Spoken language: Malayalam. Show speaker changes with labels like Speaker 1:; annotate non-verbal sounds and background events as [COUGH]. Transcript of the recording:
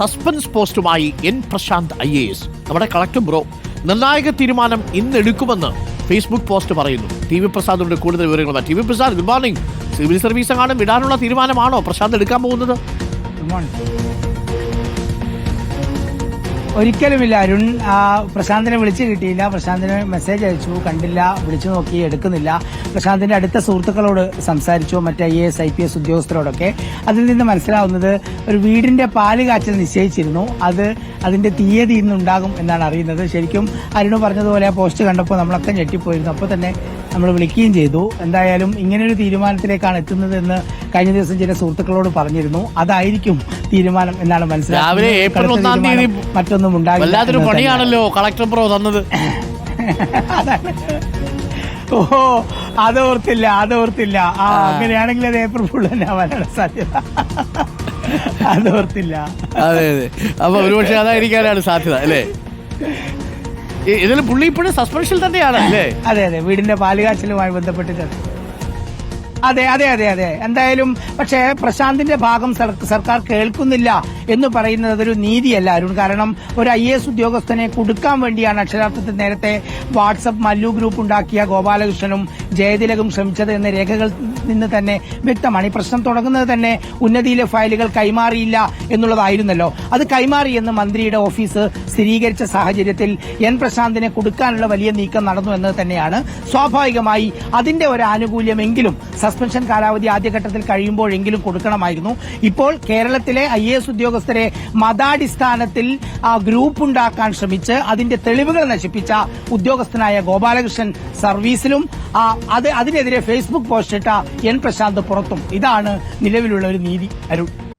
Speaker 1: Suspense പോസ്റ്റുമായി N Prashanth I A S. നമ്മുടെ കളക്ടർ ബ്രോ നിർണായക തീരുമാനം ഇന്ന് എടുക്കുമെന്ന് ഫേസ്ബുക്ക് പോസ്റ്റ് പറയുന്നു. ടി വി പ്രസാദിന്റെ കൂടുതൽ വിവരങ്ങൾ T V Prasad good morning civil service എങ്ങാനും വിടാനുള്ള തീരുമാനമാണോ പ്രശാന്ത് എടുക്കാൻ പോകുന്നത്?
Speaker 2: Good morning. ഒരിക്കലുമില്ല. അരുൺ പ്രശാന്തിനെ വിളിച്ചു കിട്ടിയില്ല. പ്രശാന്തിന് മെസ്സേജ് അയച്ചു. കണ്ടില്ല. വിളിച്ചു നോക്കി. എടുക്കുന്നില്ല. പ്രശാന്തിന്റെ അടുത്ത സുഹൃത്തുക്കളോട് സംസാരിച്ചു. മറ്റ് I S I P S ഉദ്യോഗസ്ഥരോടൊക്കെ. അതിൽ നിന്ന് മനസ്സിലാവുന്നത് ഒരു വീടിന്റെ പാൽ കാച്ചൽ നിശ്ചയിച്ചിരുന്നു. അത് അതിന്റെ തീയതി ഇന്നുണ്ടാകും എന്നാണ് അറിയുന്നത്. ശരിക്കും അരുണ് പറഞ്ഞതുപോലെ ആ പോസ്റ്റ് കണ്ടപ്പോൾ നമ്മളൊക്കെ ഞെട്ടിപ്പോയിരുന്നു. അപ്പോൾ തന്നെ നമ്മൾ വിളിക്കുകയും ചെയ്തു. എന്തായാലും ഇങ്ങനൊരു തീരുമാനത്തിലേക്കാണ് എത്തുന്നത് എന്ന് കഴിഞ്ഞ ദിവസം ചില സുഹൃത്തുക്കളോട് പറഞ്ഞിരുന്നു. അതായിരിക്കും തീരുമാനം എന്നാണ് മനസ്സിലാക്കുന്നത്. മറ്റൊന്നും ഉണ്ടാകില്ല
Speaker 1: പണിയാണല്ലോ കളക്ടർ പ്രോ തന്നത്. [LAUGHS]
Speaker 2: ഓ അതാണ് അത് ഓർത്തില്ല അത് ഓർത്തില്ല. ആ അങ്ങനെയാണെങ്കിൽ അത് ഏപ്രിൽ ഫുൾ തന്നെ ആവാനാണ് സാധ്യത. അത് ഓർത്തില്ല.
Speaker 1: അതെ അതെ. അപ്പൊ ഒരുപക്ഷെ അതായിരിക്കാനാണ് സാധ്യത അല്ലേ? [LAUGHS] ഇതിൽ പുള്ളി ഇപ്പോഴും സസ്പെൻഷൻ തന്നെയാണ് അല്ലേ?
Speaker 2: അതെ അതെ. വീടിന്റെ പാലുകാച്ചലുമായി ബന്ധപ്പെട്ടിട്ട് അതെ അതെ അതെ അതെ. എന്തായാലും പക്ഷേ പ്രശാന്തിന്റെ ഭാഗം സർക്കാർ കേൾക്കുന്നില്ല എന്ന് പറയുന്നത് അതൊരു നീതിയല്ല അരുൺ. കാരണം ഒരു ഐ എസ് ഉദ്യോഗസ്ഥനെ കൊടുക്കാൻ വേണ്ടിയാണ് അക്ഷരാർത്ഥത്തിൽ നേരത്തെ വാട്സപ്പ് മല്ലു ഗ്രൂപ്പ് ഉണ്ടാക്കിയ ഗോപാലകൃഷ്ണനും ജയതിലകും ശ്രമിച്ചത് എന്ന രേഖകൾ നിന്ന് തന്നെ വ്യക്തമാണ്. ഈ പ്രശ്നം തുടങ്ങുന്നത് തന്നെ ഉന്നതിയിലെ ഫയലുകൾ കൈമാറിയില്ല എന്നുള്ളതായിരുന്നല്ലോ. അത് കൈമാറിയെന്ന് മന്ത്രിയുടെ ഓഫീസ് സ്ഥിരീകരിച്ച സാഹചര്യത്തിൽ എൻ പ്രശാന്തിനെ കൊടുക്കാനുള്ള വലിയ നീക്കം നടന്നു എന്നത് തന്നെയാണ്. സ്വാഭാവികമായി അതിന്റെ ഒരു ആനുകൂല്യമെങ്കിലും സസ്പെൻഷൻ കാലാവധി ആദ്യഘട്ടത്തിൽ കഴിയുമ്പോഴെങ്കിലും കൊടുക്കണമായിരുന്നു. ഇപ്പോൾ കേരളത്തിലെ ഐ എസ് ഉദ്യോഗസ്ഥരെ മതാടിസ്ഥാനത്തിൽ ആ, ഗ്രൂപ്പ് ഉണ്ടാക്കാൻ ശ്രമിച്ച് അതിന്റെ തെളിവുകൾ നശിപ്പിച്ച ഉദ്യോഗസ്ഥനായ ഗോപാലകൃഷ്ണൻ സർവീസിലും ആ, അത് അതിനെതിരെ ഫേസ്ബുക്ക് പോസ്റ്റ് ഇട്ട എൻ പ്രശാന്ത് പുറത്തും. ഇതാണ് നിലവിലുള്ള ഒരു നീതി അരുൺ.